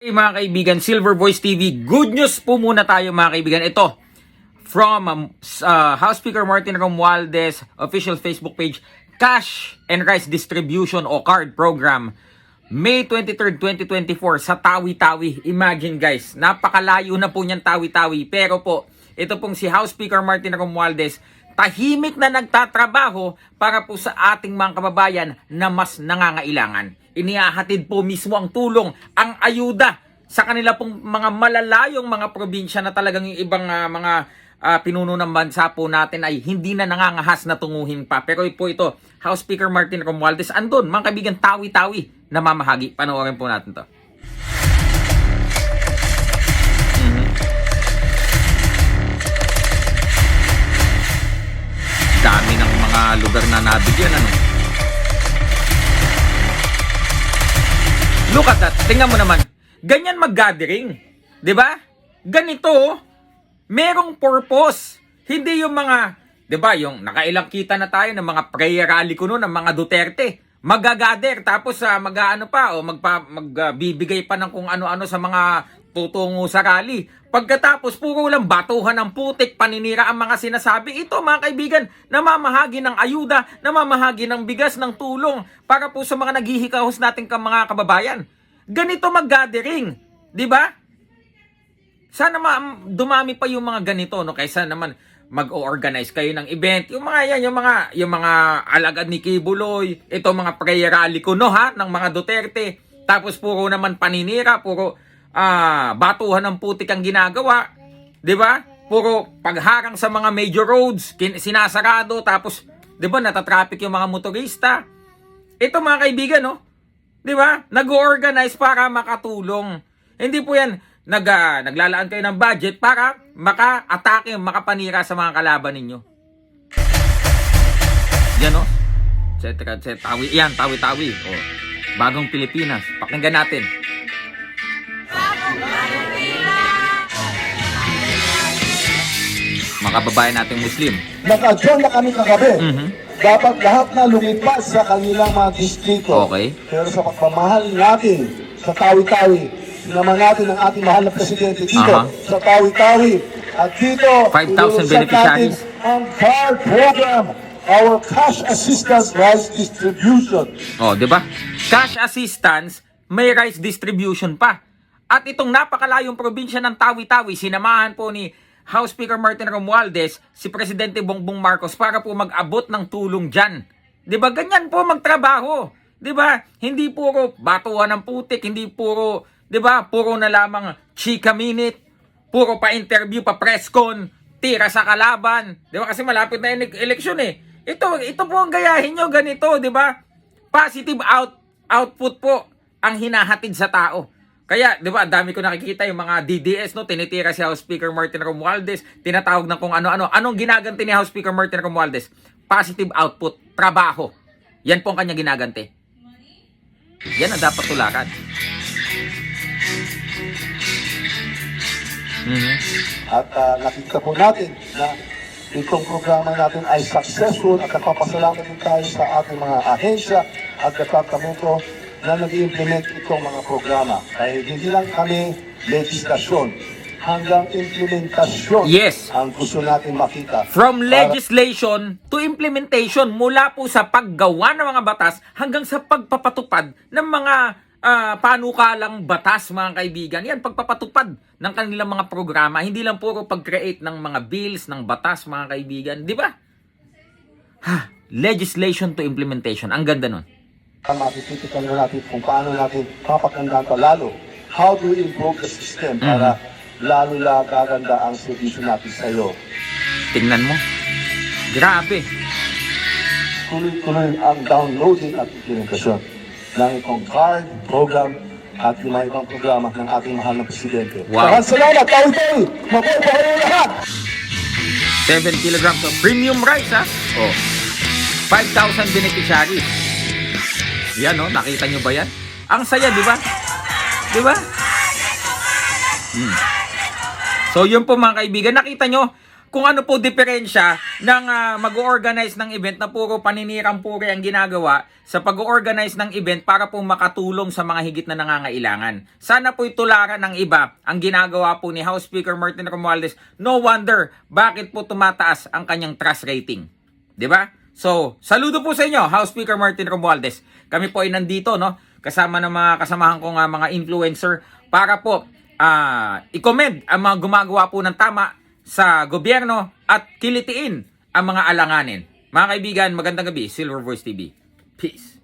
Hey mga kaibigan, Silver Voice TV, good news po muna tayo mga kaibigan. Ito, from uh, House Speaker Martin Romualdez official Facebook page, Cash and Rice Distribution o Card Program, May 23rd, 2024 sa Tawi-Tawi. Imagine guys, napakalayo na po niyan Tawi-Tawi. Pero po, ito pong si House Speaker Martin Romualdez, tahimik na nagtatrabaho para po sa ating mga kababayan na mas nangangailangan. Inihahatid po mismo ang tulong, ang ayuda sa kanila pong mga malalayong mga probinsya na talagang yung ibang ah, mga ah, pinuno ng bansa po natin ay hindi na nangangahas na tunguhin pa. Pero po ito, House Speaker Martin Romualdez, andun, mga kaibigan, tawi-tawi na mamahagi. Panoorin po natin to. Mhm. Dami ng mga lugar na nabigyan, ano? Look at that. Tingnan mo naman. Ganyan mag-gathering. ba? Ganito, oh. merong purpose. Hindi yung mga, 'di ba, yung nakailang kita na tayo ng mga prayer rally ko noon ng mga Duterte. Magagather tapos sa mag-ano pa o magpa magbibigay pa ng kung ano-ano sa mga tutungo sa rally. Pagkatapos puro lang batuhan ng putik, paninira ang mga sinasabi. Ito mga kaibigan, namamahagi ng ayuda, namamahagi ng bigas, ng tulong para po sa mga naghihikahos nating ka- mga kababayan. Ganito mag-gathering, 'di ba? Sana ma- dumami pa yung mga ganito no kaysa naman mag-organize kayo ng event. Yung mga yan, yung mga yung mga alagad ni Kibuloy, ito mga prayer rally ko no ha ng mga Duterte. Tapos puro naman paninira, puro ah batuhan ng putik ang ginagawa. 'Di ba? Puro pagharang sa mga major roads, sinasarado tapos 'di ba natatraffic yung mga motorista. Ito mga kaibigan no, 'Di ba? Nag-organize para makatulong. Hindi po 'yan nag ah, naglalaan kayo ng budget para maka-atake, makapanira sa mga kalaban ninyo. Yan no? Etc. etc. Tawi, yan, tawi-tawi. O, bagong Pilipinas. Pakinggan natin. Mga kababayan nating Muslim. Nag-adjourn na kami kagabi. Mhm. Dapat lahat na lumipas sa kanilang mga distrito. Okay. Pero sa pagmamahal natin sa tawi-tawi, naman natin ang ating mahal na presidente dito Aha. sa tawi-tawi. At dito, 5,000 ilulusad beneficiaries. ang CARD program, our cash assistance rice distribution. Oh, 'di ba? Cash assistance, may rice distribution pa. At itong napakalayong probinsya ng Tawi-Tawi, sinamahan po ni House Speaker Martin Romualdez, si Presidente Bongbong Marcos para po mag-abot ng tulong diyan. 'Di ba? Ganyan po magtrabaho. 'Di ba? Hindi puro batuhan ng putik, hindi puro, 'di ba? Puro na lamang chika minute, puro pa interview, pa press con, tira sa kalaban. 'Di ba? Kasi malapit na yung eleksyon eh. Ito, ito po ang gayahin nyo, ganito, 'di ba? Positive out output po ang hinahatid sa tao. Kaya, 'di ba, ang dami ko nakikita yung mga DDS no, tinitira si House Speaker Martin Romualdez, tinatawag ng kung ano-ano. Anong ginaganti ni House Speaker Martin Romualdez? Positive output, trabaho. Yan po ang kanya ginaganti. Yan ang dapat tularan. Mhm. At ah, nakita po natin na itong programa natin ay successful at nagpapasalamat din tayo sa ating mga ahensya at departamento na nag-implement itong mga programa. Dahil hindi lang kami legislasyon, hanggang implementasyon Yes. ang gusto natin makita. From legislation to implementation mula po sa paggawa ng mga batas hanggang sa pagpapatupad ng mga ah, panukalang batas mga kaibigan. Yan, pagpapatupad ng kanilang mga programa. Hindi lang puro pag-create ng mga bills, ng batas mga kaibigan. Di ba? Ha, legislation to implementation. Ang ganda nun. Matititikan na natin kung paano natin papagandaan pa lalo. How do we improve the system para lalo la gaganda ang servisyo natin sa iyo. Tingnan mo. Grabe. tuloy-tuloy ang downloading at implementasyon ng itong card program at yung mga ibang programa ng ating mahal na Presidente. Wow. Maraming salamat, tawi-tawi! Mabuhay lahat! 7 kilograms of premium rice, ha? Oh. 5,000 beneficiaries. Yan, no? Nakita nyo ba yan? Ang saya, di ba? Di ba? Hmm. So, yun po mga kaibigan. Nakita nyo, kung ano po diferensya ng ah, mag-organize ng event na puro paninirang puri ang ginagawa sa pag-organize ng event para po makatulong sa mga higit na nangangailangan. Sana po itularan ng iba ang ginagawa po ni House Speaker Martin Romualdez. No wonder bakit po tumataas ang kanyang trust rating. 'Di ba? So, saludo po sa inyo, House Speaker Martin Romualdez. Kami po ay nandito, no? Kasama ng mga kasamahan ko nga mga influencer para po ah i-commend ang mga gumagawa po ng tama sa gobyerno at kilitiin ang mga alanganin. Mga kaibigan, magandang gabi. Silver Voice TV. Peace.